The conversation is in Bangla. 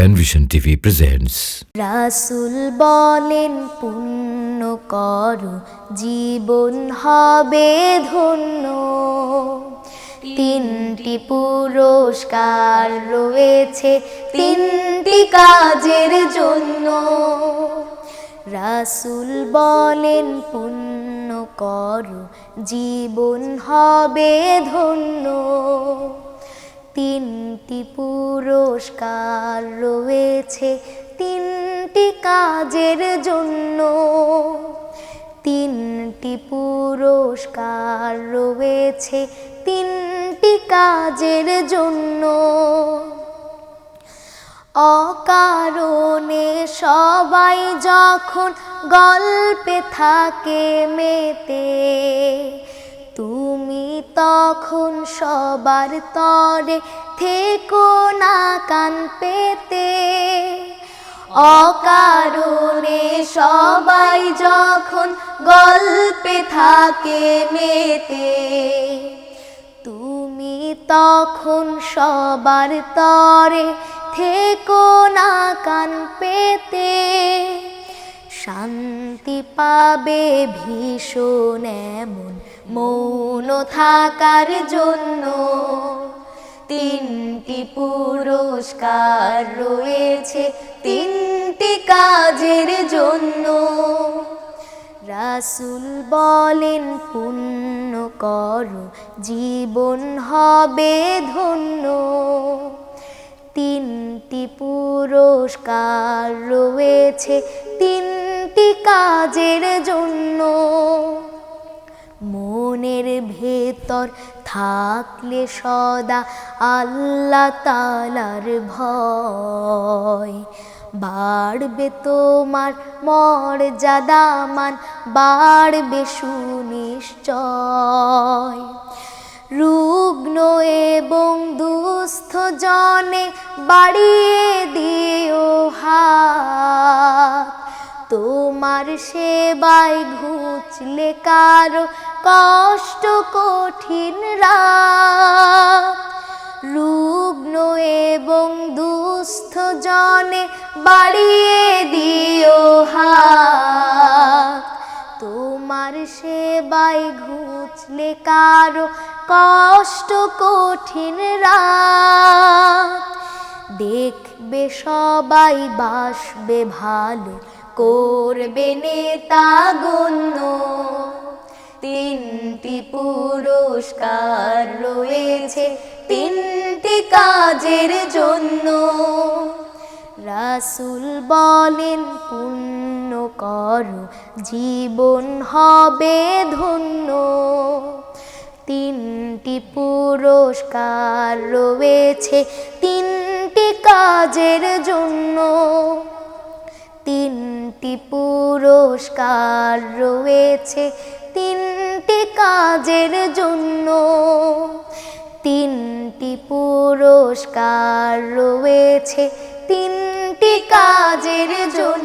প্যানভিশন টিভি প্রেজেন্টস রাসুল বলেন, পুণ্য করো, জীবন হবে ধন্য। তিনটি পুরস্কার রয়েছে তিনটি কাজের জন্য। রাসুল বলেন, পুণ্য করো, জীবন হবে ধন্য। তিনটি পুরস্কার রয়েছে, তিনটি কাজের জন্য। তিনটি পুরস্কার রয়েছে, তিনটি কাজের জন্য। অকারণে সবাই যখন গল্পে থাকে মেতে তুমি তখন সবার তরে থেকো না কান পেতে। অকারণে সবাই যখন গল্পে থাকে মেতে। তুমি তখন সবার তরে থেকো না কান পেতে। শান্তি পাবে ভীষণ এমন মৌন থাকার জন্য। তিনটি পুরস্কার রয়েছে তিনটি কাজের জন্য। রাসুল বলেন, পুণ্য করো, জীবন হবে ধন্য। তিনটি পুরস্কার রয়েছে তিনটি কাজের জন্য। মনের ভেতর থাকলে সদা আল্লাহ তালার ভয়। বাড়বে তোমার মর্যাদামান, বাড়বে সুনিশ্চয়। রুগ্ন এবং দুস্থ জনে বাড়িয়ে দিও হাত। তোমার সেবায় ঘুচলে কারও কষ্ট কঠিন রুগ্ন এবং দুস্থ জনে বাড়িয়ে দিও হাত। তোমার সেবায় ঘুচলে কারও কষ্ট কঠিন দেখবে সবাই, বাসবে ভালো করবে নেতা গণ্য। তিনটি পুরস্কার রয়েছে তিনটি কাজের জন্য। রাসুল বলেন, পুণ্য করো, জীবন হবে ধন্য। তিনটি পুরস্কার রয়েছে তিনটি কাজের জন্য। তিনটি পুরস্কার রয়েছে তিনটি কাজের জন্য। তিনটি পুরস্কার রয়েছে তিনটি কাজের জন্য।